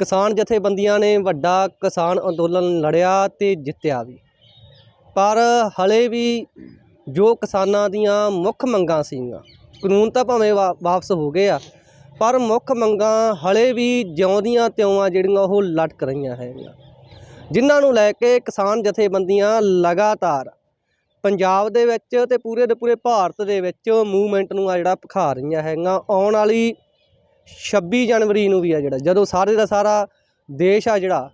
ਕਿਸਾਨ ਜਥੇਬੰਦੀਆਂ ਨੇ ਵੱਡਾ ਕਿਸਾਨ ਅੰਦੋਲਨ ਲੜਿਆ ਤੇ ਜਿੱਤਿਆ ਵੀ। ਪਰ ਹਲੇ ਵੀ ਜੋ ਕਿਸਾਨਾਂ ਦੀਆਂ ਮੁੱਖ ਮੰਗਾਂ ਸੀਗੀਆਂ, ਕਾਨੂੰਨ ਤਾਂ ਭਾਵੇਂ ਵਾ- ਵਾਪਸ ਹੋ ਗਏ ਆ, ਪਰ ਮੁੱਖ ਮੰਗਾਂ ਹਲੇ ਵੀ ਜਿਉਂਦੀਆਂ ਤਿਉਂ ਜਿਹੜੀਆਂ ਉਹ ਲਟਕ ਰਹੀਆਂ ਹੈਗੀਆਂ। ਜਿਨ੍ਹਾਂ ਨੂੰ ਲੈ ਕੇ ਕਿਸਾਨ ਜਥੇਬੰਦੀਆਂ ਲਗਾਤਾਰ ਪੰਜਾਬ ਦੇ ਵਿੱਚ ਤੇ ਪੂਰੇ ਦੇ ਪੂਰੇ ਭਾਰਤ ਦੇ ਵਿੱਚ ਮੂਵਮੈਂਟ ਨੂੰ ਆ ਜਿਹੜਾ ਭਖਾ ਰਹੀਆਂ ਹੈਗੀਆਂ, ਆਉਣ ਵਾਲੀ 26 ਜਨਵਰੀ ਨੂੰ ਵੀ ਆ ਜਿਹੜਾ, ਜਦੋਂ ਸਾਰੇ ਦਾ ਸਾਰਾ ਦੇਸ਼ ਆ ਜਿਹੜਾ,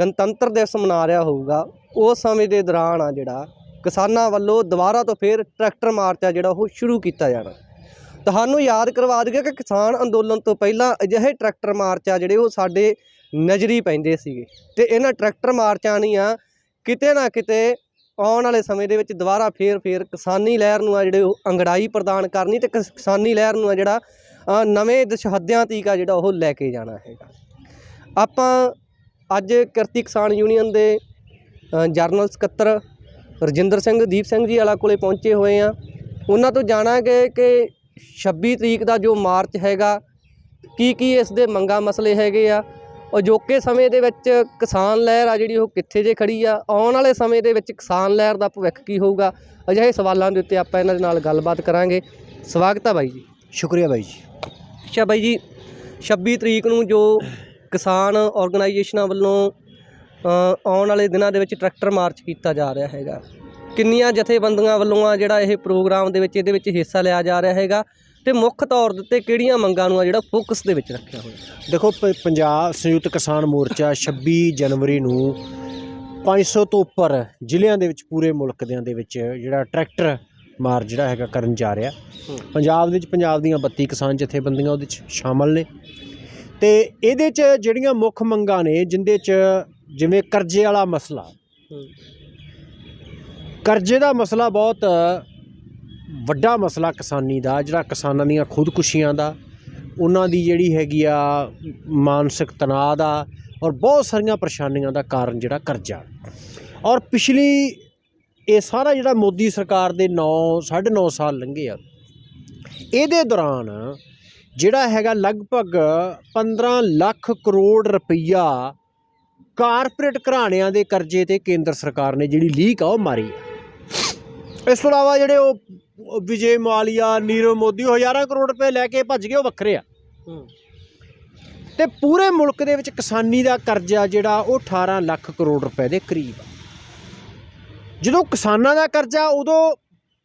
ਗਣਤੰਤਰ ਦਿਵਸ ਮਨਾ ਰਿਹਾ ਹੋਊਗਾ, ਉਸ ਸਮੇਂ ਦੇ ਦੌਰਾਨ ਆ ਜਿਹੜਾ, ਕਿਸਾਨਾਂ ਵੱਲੋਂ ਦੁਬਾਰਾ ਤੋਂ ਫੇਰ ਟਰੈਕਟਰ ਮਾਰਚ ਆ ਜਿਹੜਾ ਉਹ ਸ਼ੁਰੂ ਕੀਤਾ ਜਾਣਾ। ਤੁਹਾਨੂੰ ਯਾਦ ਕਰਵਾ ਦਈਏ ਕਿ ਕਿਸਾਨ ਅੰਦੋਲਨ ਤੋਂ ਪਹਿਲਾਂ ਅਜਿਹੇ ਟਰੈਕਟਰ ਮਾਰਚ ਆ ਜਿਹੜੇ ਉਹ ਸਾਡੇ ਨਜ਼ਰੀ ਪੈਂਦੇ ਸੀਗੇ ਤੇ ਇਹਨਾਂ ਟਰੈਕਟਰ ਮਾਰਚਾਂ ਨਹੀਂ ਕਿਤੇ ਨਾ ਕਿਤੇ ਆਉਣ ਵਾਲੇ ਸਮੇਂ ਦੇ ਵਿੱਚ ਦੁਬਾਰਾ ਫੇਰ ਫੇਰ ਕਿਸਾਨੀ ਲਹਿਰ ਨੂੰ ਆ ਜਿਹੜੇ ਉਹ ਅੰਗੜਾਈ ਪ੍ਰਦਾਨ ਕਰਨੀ ਤੇ ਕਿਸ- ਕਿਸਾਨੀ ਲਹਿਰ ਨੂੰ ਆ ਜਿਹੜਾ ਨਵੇਂ ਦਸ਼ਹੱਦਿਆਂ ਤੀਕ ਆ ਜਿਹੜਾ ਉਹ ਲੈ ਕੇ ਜਾਣਾ ਹੈਗਾ। ਆਪਾਂ ਅੱਜ ਕਿਰਤੀ ਕਿਸਾਨ ਯੂਨੀਅਨ ਦੇ ਅ, ਜਰਨਲ ਸਕੱਤਰ ਰਜਿੰਦਰ ਸਿੰਘ ਦੀਪ ਸਿੰਘ ਜੀ ਵਾਲਾ ਕੋਲੇ ਪਹੁੰਚੇ ਹੋਏ ਆ। ਉਹਨਾਂ ਤੋਂ ਜਾਣਾਂਗੇ ਕਿ 26 ਤਰੀਕ ਦਾ ਜੋ ਮਾਰਚ ਹੈਗਾ ਕੀ ਕੀ ਇਸ ਦੇ ਮੰਗਾ ਮਸਲੇ ਹੈਗੇ ਆ। ਅਜੋਕੇ ਸਮੇਂ ਦੇ ਵਿੱਚ ਕਿਸਾਨ ਲਹਿਰ ਆ ਜਿਹੜੀ ਉਹ ਕਿੱਥੇ ਜੇ ਖੜੀ ਆ। ਆਉਣ ਵਾਲੇ ਸਮੇਂ ਦੇ ਵਿੱਚ ਕਿਸਾਨ ਲਹਿਰ ਦਾ ਭਵਿੱਖ ਕੀ ਹੋਊਗਾ? ਅਜਿਹੇ ਸਵਾਲਾਂ ਦੇ ਉੱਤੇ ਆਪਾਂ ਇਹਨਾਂ ਦੇ ਨਾਲ ਗੱਲਬਾਤ ਕਰਾਂਗੇ। ਸਵਾਗਤ ਆ ਬਾਈ ਜੀ। ਸ਼ੁਕਰੀਆ ਬਾਈ ਜੀ। ਅੱਛਾ ਬਾਈ ਜੀ 26 ਤਰੀਕ ਨੂੰ ਜੋ ਕਿਸਾਨ ਆਰਗੇਨਾਈਜੇਸ਼ਨਾਂ ਵੱਲੋਂ ਆਉਣ ਵਾਲੇ ਦਿਨਾਂ ਦੇ ਵਿੱਚ ਟਰੈਕਟਰ ਮਾਰਚ ਕੀਤਾ ਜਾ ਰਿਹਾ ਹੈਗਾ। ਕਿੰਨੀਆਂ ਜਥੇਬੰਦੀਆਂ ਵੱਲੋਂ ਆ ਜਿਹੜਾ ਇਹ ਪ੍ਰੋਗਰਾਮ ਦੇ ਵਿੱਚ ਇਹਦੇ ਵਿੱਚ ਹਿੱਸਾ ਲਿਆ ਜਾ ਰਿਹਾ ਹੈਗਾ ਤੇ ਮੁੱਖ ਤੌਰ ਦੇ ਉੱਤੇ ਕਿਹੜੀਆਂ ਮੰਗਾਂ ਨੂੰ ਆ ਜਿਹੜਾ ਫੋਕਸ ਦੇ ਵਿੱਚ ਰੱਖਿਆ ਹੋਇਆ? ਦੇਖੋ ਪੰਜਾਬ ਸੰਯੁਕਤ ਕਿਸਾਨ ਮੋਰਚਾ 26 ਜਨਵਰੀ ਨੂੰ 500 ਤੋਂ ਉੱਪਰ ਜ਼ਿਲ੍ਹਿਆਂ ਦੇ ਵਿੱਚ ਪੂਰੇ ਮੁਲਕ ਦੇ ਵਿੱਚ ਜਿਹੜਾ ਟਰੈਕਟਰ ਮਾਰ ਜਿਹੜਾ ਹੈਗਾ ਕਰਨ ਜਾ ਰਿਹਾ। ਪੰਜਾਬ ਦੇ ਵਿੱਚ ਪੰਜਾਬ ਦੀਆਂ 32 ਕਿਸਾਨ ਜਥੇਬੰਦੀਆਂ ਉਹਦੇ ਵਿੱਚ ਸ਼ਾਮਲ ਨੇ। ਤੇ ਇਹਦੇ 'ਚ ਜਿਹੜੀਆਂ ਮੁੱਖ ਮੰਗਾਂ ਨੇ ਜਿੰਦੇ 'ਚ ਜਿਵੇਂ ਕਰਜ਼ੇ ਵਾਲਾ ਮਸਲਾ। ਕਰਜ਼ੇ ਦਾ ਮਸਲਾ ਬਹੁਤ ਵੱਡਾ ਮਸਲਾ ਕਿਸਾਨੀ ਦਾ ਜਿਹੜਾ ਕਿਸਾਨਾਂ ਦੀਆਂ ਖੁਦਕੁਸ਼ੀਆਂ ਦਾ ਉਹਨਾਂ ਦੀ ਜਿਹੜੀ ਹੈਗੀ ਆ ਮਾਨਸਿਕ ਤਣਾਅ ਦਾ ਔਰ ਬਹੁਤ ਸਾਰੀਆਂ ਪਰੇਸ਼ਾਨੀਆਂ ਦਾ ਕਾਰਨ ਜਿਹੜਾ ਕਰਜ਼ਾ। ਔਰ ਪਿਛਲੀ ਇਹ ਸਾਰਾ ਜਿਹੜਾ ਮੋਦੀ ਸਰਕਾਰ ਦੇ 9 9.5 ਸਾਲ ਲੰਘੇ ਆ। ਇਹਦੇ ਦੌਰਾਨ ਜਿਹੜਾ ਹੈਗਾ ਲਗਭਗ 15 ਲੱਖ ਕਰੋੜ ਰੁਪਈਆ ਕਾਰਪੋਰੇਟ ਘਰਾਣਿਆਂ ਦੇ ਕਰਜ਼ੇ ਤੇ ਕੇਂਦਰ ਸਰਕਾਰ ਨੇ ਜਿਹੜੀ ਲੀਕ ਆ ਉਹ ਮਾਰੀ ਆ। ਇਸ ਤੋਂ ਇਲਾਵਾ ਜਿਹੜੇ ਉਹ ਵਿਜੇ ਮਾਲੀਆ ਨੀਰਵ ਮੋਦੀ ਉਹ ਹਜ਼ਾਰਾਂ ਕਰੋੜ ਰੁਪਏ ਲੈ ਕੇ ਭੱਜ ਗਏ ਉਹ ਵੱਖਰੇ ਆ। ਤੇ ਪੂਰੇ ਮੁਲਕ ਦੇ ਵਿੱਚ ਕਿਸਾਨੀ ਦਾ ਕਰਜ਼ਾ ਜਿਹੜਾ ਉਹ 18 ਲੱਖ ਕਰੋੜ ਰੁਪਏ ਦੇ ਕਰੀਬ ਆ। ਜਦੋਂ ਕਿਸਾਨਾਂ ਦਾ ਕਰਜ਼ਾ ਉਦੋਂ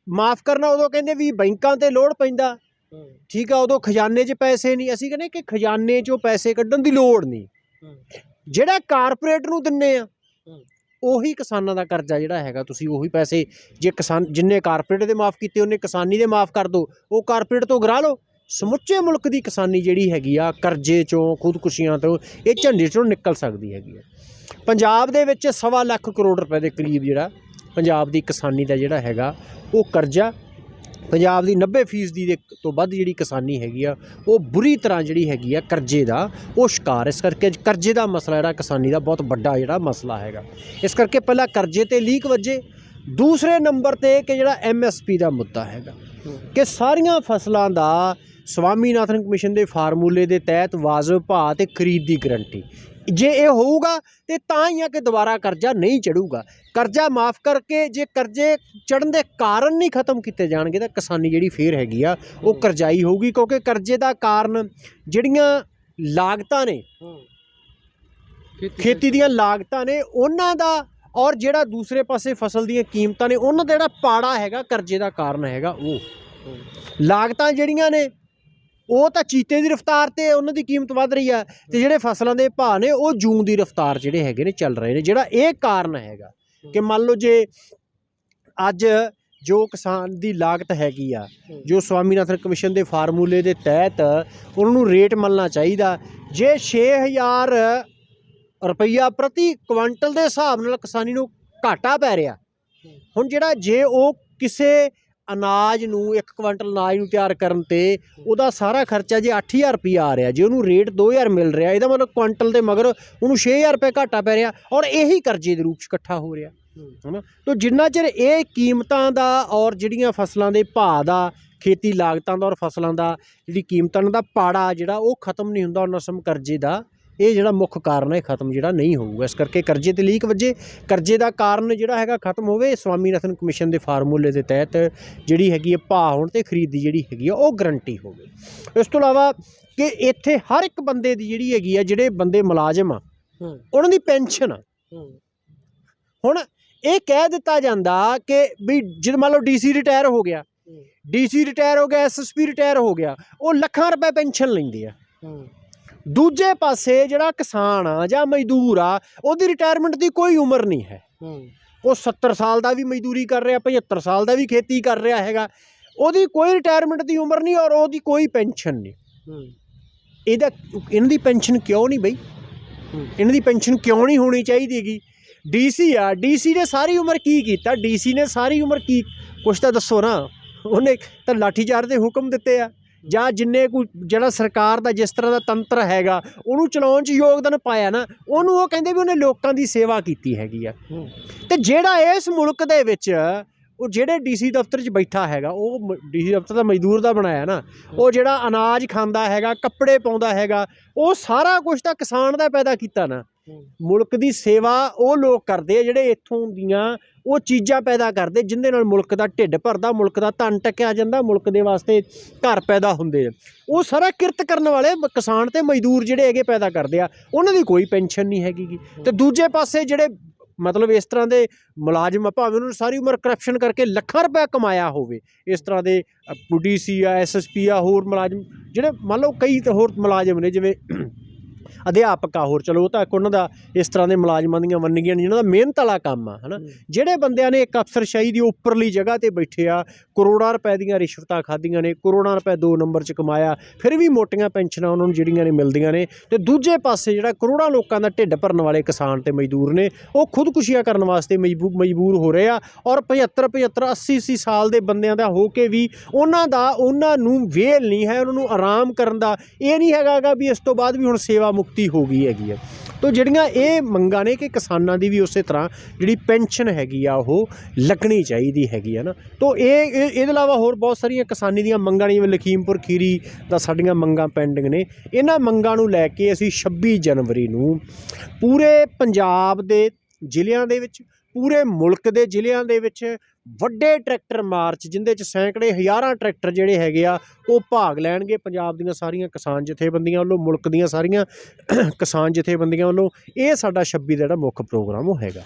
ਮਾਫ ਕਰਨਾ ਉਦੋਂ ਕਹਿੰਦੇ ਵੀ ਬੈਂਕਾਂ ਤੇ ਲੋੜ ਪੈਂਦਾ। ਠੀਕ ਆ ਉਦੋਂ ਖਜ਼ਾਨੇ 'ਚ ਪੈਸੇ ਨਹੀਂ। ਅਸੀਂ ਕਹਿੰਦੇ ਕਿ ਖਜ਼ਾਨੇ 'ਚੋਂ ਪੈਸੇ ਕੱਢਣ ਦੀ ਲੋੜ ਨਹੀਂ। ਜਿਹੜਾ ਕਾਰਪੋਰੇਟ ਨੂੰ ਦਿੰਨੇ ਆ ਉਹੀ ਕਿਸਾਨਾਂ ਦਾ ਕਰਜ਼ਾ ਜਿਹੜਾ ਹੈਗਾ ਤੁਸੀਂ ਉਹੀ ਪੈਸੇ ਜੇ ਕਿਸਾਨ ਜਿੰਨੇ ਕਾਰਪੋਰੇਟ ਦੇ ਮਾਫ ਕੀਤੇ ਉਹਨੇ ਕਿਸਾਨੀ ਦੇ ਮਾਫ ਕਰ ਦਿਓ ਉਹ ਕਾਰਪੋਰੇਟ ਤੋਂ ਗਰਾ ਲਓ। ਸਮੁੱਚੇ ਮੁਲਕ ਦੀ ਕਿਸਾਨੀ ਜਿਹੜੀ ਹੈਗੀ ਆ ਕਰਜ਼ੇ ਚੋਂ ਖੁਦਕੁਸ਼ੀਆਂ ਤੋਂ ਇਹ ਝੰਡੇ ਚੋਂ ਨਿਕਲ ਸਕਦੀ ਹੈਗੀ ਆ। ਪੰਜਾਬ ਦੇ ਵਿੱਚ ਸਵਾ ਲੱਖ ਕਰੋੜ ਰੁਪਏ ਦੇ ਕਰੀਬ ਜਿਹੜਾ ਪੰਜਾਬ ਦੀ ਕਿਸਾਨੀ ਦਾ ਜਿਹੜਾ ਹੈਗਾ, ਉਹ ਕਰਜ਼ਾ ਪੰਜਾਬ ਦੀ 90% ਦੇ ਤੋਂ ਵੱਧ ਜਿਹੜੀ ਕਿਸਾਨੀ ਹੈਗੀ ਆ, ਉਹ ਬੁਰੀ ਤਰ੍ਹਾਂ ਜਿਹੜੀ ਹੈਗੀ ਆ ਕਰਜ਼ੇ ਦਾ ਉਹ ਸ਼ਿਕਾਰ ਇਸ ਕਰਕੇ ਕਰਜ਼ੇ ਦਾ ਮਸਲਾ ਜਿਹੜਾ ਕਿਸਾਨੀ ਦਾ ਬਹੁਤ ਵੱਡਾ ਜਿਹੜਾ ਮਸਲਾ ਹੈਗਾ। ਇਸ ਕਰਕੇ ਪਹਿਲਾਂ ਕਰਜ਼ੇ ਤੇ ਲੀਕ ਵੱਜੇ, ਦੂਸਰੇ ਨੰਬਰ ਤੇ ਕਿ ਜਿਹੜਾ ਐਮਐਸਪੀ ਦਾ ਮੁੱਦਾ ਹੈਗਾ। ਕਿ ਸਾਰੀਆਂ ਫਸਲਾਂ ਦਾ ਸਵਾਮੀਨਾਥਨ ਕਮਿਸ਼ਨ ਦੇ ਫਾਰਮੂਲੇ ਦੇ ਤਹਿਤ ਵਾਜਬ ਭਾਅ ਤੇ ਖਰੀਦ ਦੀ ਗਰੰਟੀ। ਜੇ ਇਹ ਹੋਊਗਾ ਤੇ ਤਾਂ ਹੀ ਆ ਕਿ ਦੁਬਾਰਾ ਕਰਜ਼ਾ ਨਹੀਂ ਚੜੂਗਾ। ਕਰਜ਼ਾ ਮਾਫ ਕਰਕੇ ਜੇ ਕਰਜ਼ੇ ਚੜਨ ਦੇ ਕਾਰਨ ਨਹੀਂ ਖਤਮ ਕੀਤੇ ਜਾਣਗੇ ਤਾਂ ਕਿਸਾਨੀ ਜਿਹੜੀ ਫੇਰ ਹੈਗੀ ਆ ਉਹ ਕਰਜ਼ਾਈ ਹੋਊਗੀ ਕਿਉਂਕਿ ਕਰਜ਼ੇ ਦਾ ਕਾਰਨ ਜਿਹੜੀਆਂ ਲਾਗਤਾਂ ਨੇ ਖੇਤੀ ਦੀਆਂ ਲਾਗਤਾਂ ਨੇ ਉਹਨਾਂ ਦਾ ਔਰ ਜਿਹੜਾ ਦੂਸਰੇ ਪਾਸੇ ਫਸਲ ਦੀਆਂ ਕੀਮਤਾਂ ਨੇ ਉਹਨਾਂ ਦਾ ਜਿਹੜਾ ਪਾੜਾ ਹੈਗਾ ਕਰਜ਼ੇ ਦਾ ਕਾਰਨ ਹੈਗਾ ਉਹ। ਲਾਗਤਾਂ ਜਿਹੜੀਆਂ ਨੇ ਉਹ ਤਾਂ ਚੀਤੇ ਦੀ ਰਫ਼ਤਾਰ ਤੇ ਉਹਨਾਂ ਦੀ ਕੀਮਤ ਵੱਧ ਰਹੀ ਆ ਤੇ ਜਿਹੜੇ ਫਸਲਾਂ ਦੇ ਭਾਅ ਨੇ ਉਹ ਜੂਨ ਦੀ ਰਫ਼ਤਾਰ ਜਿਹੜੇ ਹੈਗੇ ਨੇ ਚੱਲ ਰਹੇ ਨੇ, ਜਿਹੜਾ ਇਹ ਕਾਰਨ ਹੈਗਾ ਕਿ ਮੰਨ ਲਓ ਜੇ ਅੱਜ ਜੋ ਕਿਸਾਨ ਦੀ ਲਾਗਤ ਹੈਗੀ ਆ, ਜੋ ਸਵਾਮੀਨਾਥਨ ਕਮਿਸ਼ਨ ਦੇ ਫਾਰਮੂਲੇ ਦੇ ਤਹਿਤ ਉਹਨਾਂ ਨੂੰ ਰੇਟ ਮਿਲਣਾ ਚਾਹੀਦਾ, ਜੇ 6000 ਰੁਪਈਆ ਪ੍ਰਤੀ ਕੁਇੰਟਲ ਦੇ ਹਿਸਾਬ ਨਾਲ ਕਿਸਾਨੀ ਨੂੰ ਘਾਟਾ ਪੈ ਰਿਹਾ, ਹੁਣ ਜਿਹੜਾ ਜੇ ਉਹ ਕਿਸੇ ਅਨਾਜ ਨੂੰ ਇੱਕ ਕੁਇੰਟਲ ਅਨਾਜ ਨੂੰ ਤਿਆਰ ਕਰਨ ਤੇ ਉਹਦਾ ਸਾਰਾ ਖਰਚਾ ਜੇ 8000 ਰੁਪਈਆ ਆ ਰਿਹਾ, ਜੇ ਉਹਨੂੰ ਰੇਟ 2000 ਮਿਲ ਰਿਹਾ, ਇਹਦਾ ਮਤਲਬ ਕੁਇੰਟਲ ਦੇ ਮਗਰ ਉਹਨੂੰ 6000 ਰੁਪਏ ਘਾਟਾ ਪੈ ਰਿਹਾ ਔਰ ਇਹੀ ਕਰਜ਼ੇ ਦੇ ਰੂਪ 'ਚ ਇਕੱਠਾ ਹੋ ਰਿਹਾ, ਹਨਾ? ਤੋ ਜਿੰਨਾ ਚਿਰ ਇਹ ਕੀਮਤਾਂ ਦਾ ਔਰ ਜਿਹੜੀਆਂ ਫਸਲਾਂ ਦੇ ਭਾਅ ਦਾ, ਖੇਤੀ ਲਾਗਤਾਂ ਦਾ ਔਰ ਫਸਲਾਂ ਦਾ ਜਿਹੜੀ ਕੀਮਤਾਂ ਦਾ ਪਾੜਾ ਜਿਹੜਾ ਉਹ ਖਤਮ ਨਹੀਂ ਹੁੰਦਾ ਉਹਨਾਂ ਸਮ ਕਰਜ਼ੇ ਦਾ ਇਹ ਜਿਹੜਾ ਮੁੱਖ ਕਾਰਨ ਹੈ ਖਤਮ ਜਿਹੜਾ ਨਹੀਂ ਹੋਊਗਾ। ਇਸ ਕਰਕੇ ਕਰਜ਼ੇ ਤੇ ਲੀਕ ਵੱਜੇ। ਕਰਜ਼ੇ ਦਾ ਕਾਰਨ ਜਿਹੜਾ ਹੈਗਾ ਖਤਮ ਹੋਵੇ ਸਵਾਮੀਨਾਥਨ ਕਮਿਸ਼ਨ ਦੇ ਫਾਰਮੂਲੇ ਦੇ ਤਹਿਤ ਜਿਹੜੀ ਹੈਗੀ ਹੈ ਭਾਅ ਹੋਣ ਤੇ ਖਰੀਦ ਦੀ ਜਿਹੜੀ ਹੈਗੀ ਆ ਉਹ ਗਰੰਟੀ ਹੋਵੇ। ਇਸ ਤੋਂ ਇਲਾਵਾ ਕਿ ਇੱਥੇ ਹਰ ਇੱਕ ਬੰਦੇ ਦੀ ਜਿਹੜੀ ਹੈਗੀ ਆ ਜਿਹੜੇ ਬੰਦੇ ਮੁਲਾਜ਼ਮ ਆ ਉਹਨਾਂ ਦੀ ਪੈਨਸ਼ਨ ਆ। ਹੁਣ ਇਹ ਕਹਿ ਦਿੱਤਾ ਜਾਂਦਾ ਕਿ ਵੀ ਜਦ ਮੰਨ ਲਓ ਡੀਸੀ ਰਿਟਾਇਰ ਹੋ ਗਿਆ। ਡੀਸੀ ਰਿਟਾਇਰ ਹੋ ਗਿਆ ਐਸਐਸਪੀ ਰਿਟਾਇਰ ਹੋ ਗਿਆ। ਉਹ ਲੱਖਾਂ ਰੁਪਏ ਪੈਨਸ਼ਨ ਲੈਂਦੇ ਆ। ਦੂਜੇ ਪਾਸੇ ਜਿਹੜਾ ਕਿਸਾਨ ਆ ਜਾਂ ਮਜ਼ਦੂਰ ਆ ਉਹਦੀ ਰਿਟਾਇਰਮੈਂਟ ਦੀ ਕੋਈ ਉਮਰ ਨਹੀਂ ਹੈ। ਉਹ 70 ਸਾਲ ਦਾ ਵੀ ਮਜ਼ਦੂਰੀ ਕਰ ਰਿਹਾ 75 ਸਾਲ ਦਾ ਵੀ ਖੇਤੀ ਕਰ ਰਿਹਾ ਹੈਗਾ। ਉਹਦੀ ਕੋਈ ਰਿਟਾਇਰਮੈਂਟ ਦੀ ਉਮਰ ਨਹੀਂ ਔਰ ਉਹਦੀ ਕੋਈ ਪੈਨਸ਼ਨ ਨਹੀਂ। ਇਹਦਾ ਇਹਨਾਂ ਦੀ ਪੈਨਸ਼ਨ ਕਿਉਂ ਨਹੀਂ ਬਈ। ਇਹਨਾਂ ਦੀ ਪੈਨਸ਼ਨ ਕਿਉਂ ਨਹੀਂ ਹੋਣੀ ਚਾਹੀਦੀ ਹੈਗੀ? ਡੀਸੀ ਆ ਡੀਸੀ ਨੇ ਸਾਰੀ ਉਮਰ ਕੀ ਕੀਤਾ? ਡੀਸੀ ਨੇ ਸਾਰੀ ਉਮਰ ਕੀ ਕੁਛ ਤਾਂ ਦੱਸੋ ਨਾ। ਉਹਨੇ ਤਾਂ ਲਾਠੀਚਾਰਜ ਦੇ ਹੁਕਮ ਦਿੱਤੇ ਆ। ਜਾਂ ਜਿੰਨੇ ਕੋਈ ਜਿਹੜਾ ਸਰਕਾਰ ਦਾ ਜਿਸ ਤਰ੍ਹਾਂ ਦਾ ਤੰਤਰ ਹੈਗਾ ਉਹਨੂੰ ਚਲਾਉਣ 'ਚ ਯੋਗਦਾਨ ਪਾਇਆ ਨਾ ਉਹਨੂੰ ਉਹ ਕਹਿੰਦੇ ਵੀ ਉਹਨੇ ਲੋਕਾਂ ਦੀ ਸੇਵਾ ਕੀਤੀ ਹੈਗੀ ਆ। ਤੇ ਜਿਹੜਾ ਇਸ ਮੁਲਕ ਦੇ ਵਿੱਚ ਉਹ ਜਿਹੜੇ ਡੀਸੀ ਦਫ਼ਤਰ 'ਚ ਬੈਠਾ ਹੈਗਾ ਉਹ ਡੀਸੀ ਦਫ਼ਤਰ ਦਾ ਮਜ਼ਦੂਰ ਦਾ ਬਣਾਇਆ ਨਾ ਉਹ ਜਿਹੜਾ ਅਨਾਜ ਖਾਂਦਾ ਹੈਗਾ ਕੱਪੜੇ ਪਾਉਂਦਾ ਹੈਗਾ ਉਹ ਸਾਰਾ ਕੁਝ ਤਾਂ ਕਿਸਾਨ ਦਾ ਪੈਦਾ ਕੀਤਾ ਨਾ। ਮੁਲਕ ਦੀ ਸੇਵਾ ਉਹ ਲੋਕ ਕਰਦੇ ਆ ਜਿਹੜੇ ਇੱਥੋਂ ਦੀਆਂ ਉਹ ਚੀਜ਼ਾਂ ਪੈਦਾ ਕਰਦੇ ਜਿੰਦੇ ਨਾਲ ਮੁਲਕ ਦਾ ਢਿੱਡ ਭਰਦਾ, ਮੁਲਕ ਦਾ ਧਨ ਟਕਿਆ ਜਾਂਦਾ, ਮੁਲਕ ਦੇ ਵਾਸਤੇ ਘਰ ਪੈਦਾ ਹੁੰਦੇ ਆ ਉਹ ਸਾਰਾ ਕਿਰਤ ਕਰਨ ਵਾਲੇ ਕਿਸਾਨ ਤੇ ਮਜ਼ਦੂਰ ਜਿਹੜੇ ਹੈਗੇ ਪੈਦਾ ਕਰਦੇ ਆ, ਉਹਨਾਂ ਦੀ ਕੋਈ ਪੈਨਸ਼ਨ ਨਹੀਂ ਹੈਗੀ ਗੀ। ਤੇ ਦੂਜੇ ਪਾਸੇ ਜਿਹੜੇ ਮਤਲਬ ਇਸ ਤਰ੍ਹਾਂ ਦੇ ਮੁਲਾਜ਼ਮ ਭਾਵੇਂ ਉਹਨਾਂ ਨੂੰ ਸਾਰੀ ਉਮਰ ਕਰਪਸ਼ਨ ਕਰਕੇ ਲੱਖਾਂ ਰੁਪਏ ਕਮਾਇਆ ਹੋਵੇ, ਇਸ ਤਰ੍ਹਾਂ ਦੇ ਡੀਸੀ ਆ ਐਸਐਸਪੀ ਆ, ਹੋਰ ਮੁਲਾਜ਼ਮ, ਜਿਹੜੇ ਮੰਨ ਲਓ ਕਈ ਹੋਰ ਮੁਲਾਜ਼ਮ ਨੇ ਜਿਵੇਂ ਅਧਿਆਪਕ ਆ ਹੋਰ ਚਲੋ ਉਹ ਤਾਂ ਇੱਕ ਉਹਨਾਂ ਦਾ ਇਸ ਤਰ੍ਹਾਂ ਦੇ ਮੁਲਾਜ਼ਮਾਂ ਦੀਆਂ ਨੇ ਜਿਹਨਾਂ ਦਾ ਮਿਹਨਤ ਵਾਲਾ ਕੰਮ ਆ ਹਨਾ। ਜਿਹੜੇ ਬੰਦਿਆਂ ਨੇ ਇੱਕ ਅਫਸਰਸ਼ਾਹੀ ਦੀ ਉੱਪਰਲੀ ਜਗ੍ਹਾ ਤੇ ਬੈਠੇ ਆ ਕਰੋੜਾਂ ਰੁਪਏ ਦੀਆਂ ਰਿਸ਼ਵਤਾਂ ਖਾਧੀਆਂ ਨੇ ਕਰੋੜਾਂ ਰੁਪਏ ਦੋ ਨੰਬਰ 'ਚ ਕਮਾਇਆ ਫਿਰ ਵੀ ਮੋਟੀਆਂ ਪੈਨਸ਼ਨਾਂ ਉਹਨਾਂ ਨੂੰ ਜਿਹੜੀਆਂ ਨੇ ਮਿਲਦੀਆਂ ਨੇ ਤੇ ਦੂਜੇ ਪਾਸੇ ਜਿਹੜਾ ਕਰੋੜਾਂ ਲੋਕਾਂ ਦਾ ਢਿੱਡ ਭਰਨ ਵਾਲੇ ਕਿਸਾਨ ਤੇ ਮਜ਼ਦੂਰ ਨੇ ਉਹ ਖੁਦਕੁਸ਼ੀਆਂ ਕਰਨ ਵਾਸਤੇ ਮਜਬੂ- ਮਜਬੂਰ ਹੋ ਰਹੇ ਆ ਔਰ 75 75 80 80 ਸਾਲ ਦੇ ਬੰਦਿਆਂ ਦਾ ਹੋ ਕੇ ਵੀ ਉਹਨਾਂ ਦਾ ਉਹਨਾਂ ਨੂੰ ਵੇਲ ਨਹੀਂ ਹੈ ਉਹਨਾਂ ਨੂੰ ਆਰਾਮ ਕਰਨ ਦਾ ਇਹ ਨਹੀਂ ਹੈਗਾ ਗਾ ਵੀ ਇਸ ਤੋਂ ਬਾਅਦ ਵੀ ਹੁਣ ਸੇਵਾ ਮੁਕਤੀ ਹੋ ਗਈ ਹੈਗੀ ਹੈ ਤੋ ਜਿਹੜੀਆਂ ਇਹ ਮੰਗਾਂ ਨੇ ਕਿ ਕਿਸਾਨਾਂ ਦੀ ਵੀ ਉਸੇ ਤਰ੍ਹਾਂ ਜਿਹੜੀ ਪੈਨਸ਼ਨ ਹੈਗੀ ਆ, ਉਹ ਲੱਗਣੀ ਚਾਹੀਦੀ ਹੈਗੀ ਆ ਨਾ। ਤੋ ਇਹ- ਇਹਦੇ ਇਲਾਵਾ ਹੋਰ ਬਹੁਤ ਸਾਰੀਆਂ ਕਿਸਾਨੀ ਦੀਆਂ ਮੰਗਾਂ ਨੇ, ਜਿਵੇਂ ਲਖੀਮਪੁਰ ਖੀਰੀ ਦਾ ਸਾਡੀਆਂ ਮੰਗਾਂ ਪੈਂਡਿੰਗ ਨੇ। ਇਹਨਾਂ ਮੰਗਾਂ ਨੂੰ ਲੈ ਕੇ ਅਸੀਂ 26 ਜਨਵਰੀ ਨੂੰ ਪੂਰੇ ਪੰਜਾਬ ਦੇ ਜ਼ਿਲ੍ਹਿਆਂ ਦੇ ਵਿੱਚ ਪੂਰੇ ਮੁਲਕ ਦੇ ਜ਼ਿਲ੍ਹਿਆਂ ਦੇ ਵਿੱਚ ਵੱਡੇ ਟਰੈਕਟਰ ਮਾਰਚ, ਜਿੰਦੇ ਚ ਸੈਂਕੜੇ ਹਜ਼ਾਰਾਂ ਟਰੈਕਟਰ ਜਿਹੜੇ ਹੈਗੇ ਆ, ਉਹ ਭਾਗ ਲੈਣਗੇ। ਪੰਜਾਬ ਦੀਆਂ ਸਾਰੀਆਂ ਕਿਸਾਨ ਜਥੇਬੰਦੀਆਂ ਵੱਲੋਂ, ਮੁਲਕ ਦੀਆਂ ਸਾਰੀਆਂ ਕਿਸਾਨ ਜਥੇਬੰਦੀਆਂ ਵੱਲੋਂ, ਇਹ ਸਾਡਾ 26 ਦਾ ਜਿਹੜਾ ਮੁੱਖ ਪ੍ਰੋਗਰਾਮ ਉਹ ਹੈਗਾ।